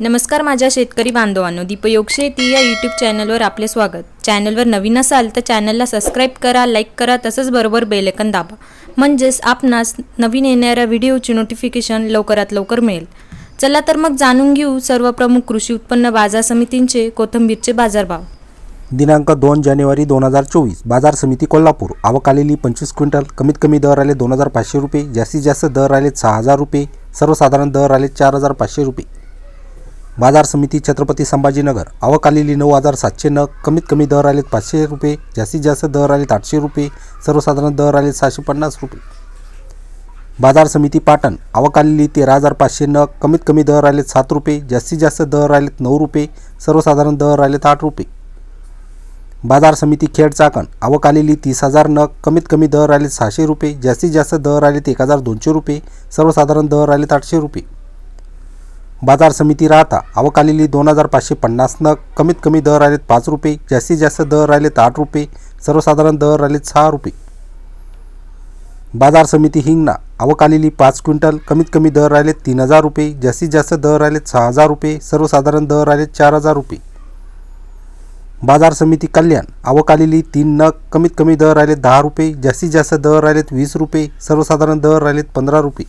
नमस्कार माझ्या शेतकरी बांधवांनो दीपयोग शेती या यूट्यूब चॅनलवर आपले स्वागत. चॅनलवर नवीन असाल तर चॅनलला सबस्क्राईब करा लाईक करा तसंच बरोबर बेलेकन दाबा. म्हणजेच आपणास नवीन येणाऱ्या व्हिडिओची नोटिफिकेशन लवकरात लवकर मिळेल. चला तर मग जाणून घेऊ सर्व प्रमुख कृषी उत्पन्न बाजार समितींचे कोथंबीरचे बाजारभाव. दिनांक दोन जानेवारी दोन हजार चोवीस बाजार समिती कोल्हापूर. आवक आलेली पंचवीस क्विंटल कमीत कमी दर आले दोन हजार पाचशे रुपये जास्तीत जास्त दर आले सहा हजार रुपये सर्वसाधारण दर आले चार हजार पाचशे रुपये. बाजार समिती छत्रपती संभाजीनगर. आवक आलेली नऊ हजार सातशे नग कमीत कमी दर आलेत पाचशे रुपये जास्तीत जास्त दर आलेत आठशे रुपये सर्वसाधारण दर आले सहाशे पन्नास रुपये. बाजार समिती पाटण आवक आलेली तेरा हजार पाचशे नग कमीत कमी दर आलेत सात रुपये जास्तीत जास्त दर आलेत नऊ रुपये सर्वसाधारण दर आलेत आठ रुपये. बाजार समिती खेड चाकण आवक आलेली तीस हजार नग कमीत कमी दर आलेत सहाशे रुपये जास्तीत जास्त दर आलेत एक हजार दोनशे रुपये सर्वसाधारण दर आलेत आठशे रुपये. बाजार समिती राहता आवक आलेली दोन हजार पाचशे पन्नास नग कमीत कमी दर आलेत पाच रुपये जास्तीत जास्त दर आलेत आठ रुपये सर्वसाधारण दर आलेत सहा रुपये. बाजार समिती हिंगणा आवक आलेली पाच क्विंटल कमीत कमी दर आलेत तीन हजार रुपये जास्तीत जास्त दर आलेत सहा हजार रुपये सर्वसाधारण दर आलेत चार हजार रुपये. बाजार समिती कल्याण आवक आलेली तीन नग कमीत कमी दर आलेत दहा रुपये जास्तीत जास्त दर आलेत वीस रुपये सर्वसाधारण दर आलेत पंधरा रुपये.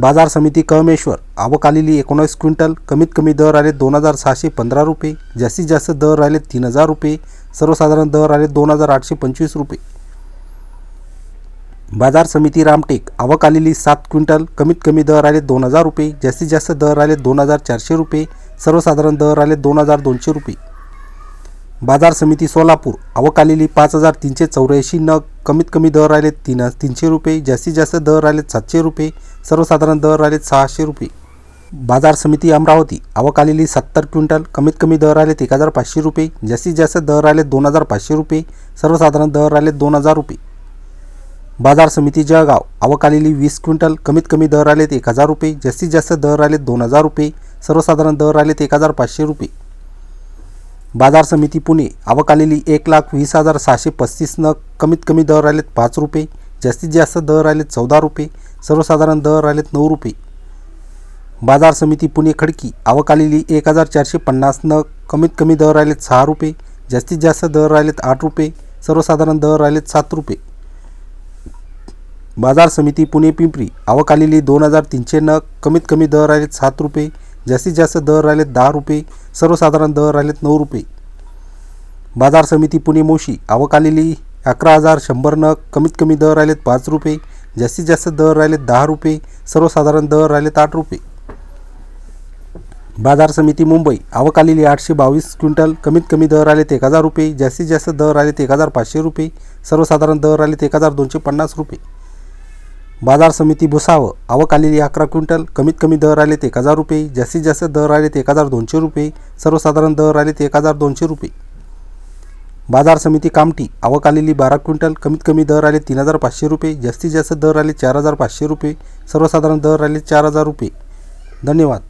बाजार समिती कळमेश्वर आवक आलेली एकोणीस क्विंटल कमीत कमी दर आले दोन हजार सहाशे पंधरा रुपये जास्तीत जास्त दर आले तीन हजार रुपये सर्वसाधारण दर आले दोन हजार आठशे पंचवीस रुपये. बाजार समिती रामटेक आवक आलेली सात क्विंटल कमीत कमी दर आले दोन हजार रुपये जास्तीत जास्त दर आले दोन हजार चारशे रुपये सर्वसाधारण दर आले दोन हजार दोनशे रुपये. बाजार समिती सोलापूर. अवकालेली पाच हजार तीनशे चौऱ्याऐंशी नग. कमीत कमी दर राहिलेत तीन तीनशे रुपये. जास्तीत जास्त दर राहिलेत सातशे रुपये. सर्वसाधारण दर राहिलेत सहाशे रुपये. बाजार समिती अमरावती. अवकालेली सत्तर क्विंटल. कमीत कमी दर राहिलेत एक हजार पाचशे रुपये. जास्तीत जास्त दर राहिलेत दोन हजार पाचशे रुपये. सर्वसाधारण दर राहिलेत दोन हजार रुपये. बाजार समिती जळगाव. अवकालेली वीस क्विंटल. कमीत कमी दर आलेत एक हजार रुपये. जास्तीत जास्त दर आलेत दोन हजार रुपये. सर्वसाधारण दर आलेत एक हजार पाचशे रुपये. बाजार समिती पुणे आवक आलेली एक लाख वीस हजार सहाशे पस्तीस नग कमीत कमी दर आलेत पाच रुपये जास्तीत जास्त दर आलेत चौदा रुपये सर्वसाधारण दर आलेत नऊ रुपये. बाजार समिती पुणे खडकी आवक आलेली एक हजार चारशे पन्नास नग कमीत कमी दर आलेत सहा रुपये जास्तीत जास्त दर आलेत आठ रुपये सर्वसाधारण दर आलेत सात रुपये. बाजार समिती पुणे पिंपरी आवक आलेली दोन हजार तीनशे नग कमीत कमी दर आलेत सात रुपये जास्तीत जास्त दर राहिलेत दहा रुपये सर्वसाधारण दर राहिलेत नऊ रुपये. बाजार समिती पुणे मोशी आवक आलेली अकरा हजार शंभर नग कमीत कमी दर राहिलेत पाच रुपये जास्तीत जास्त दर राहिलेत दहा रुपये सर्वसाधारण दर राहिलेत आठ रुपये. बाजार समिती मुंबई आवक आलेली आठशे बावीस क्विंटल कमीत कमी दर आलेत एक हजार रुपये जास्तीत जास्त दर आलेत एक हजार पाचशे रुपये सर्वसाधारण दर आलेत एक हजार दोनशे पन्नास रुपये. बाजार समिती भुसावं. आवक आलेली अकरा क्विंटल. कमीत कमी दर आलेत एक हजार रुपये. जास्तीत जास्त दर आलेत एक हजार दोनशे रुपये. सर्वसाधारण दर आले ते एक हजार दोनशे रुपये. बाजार समिती कामठी. आवक आलेली बारा क्विंटल. कमीत कमी दर आले तीन हजार पाचशे रुपये. जास्तीत जास्त दर आले चार हजार पाचशे रुपये. सर्वसाधारण दर आले चार हजार रुपये. धन्यवाद.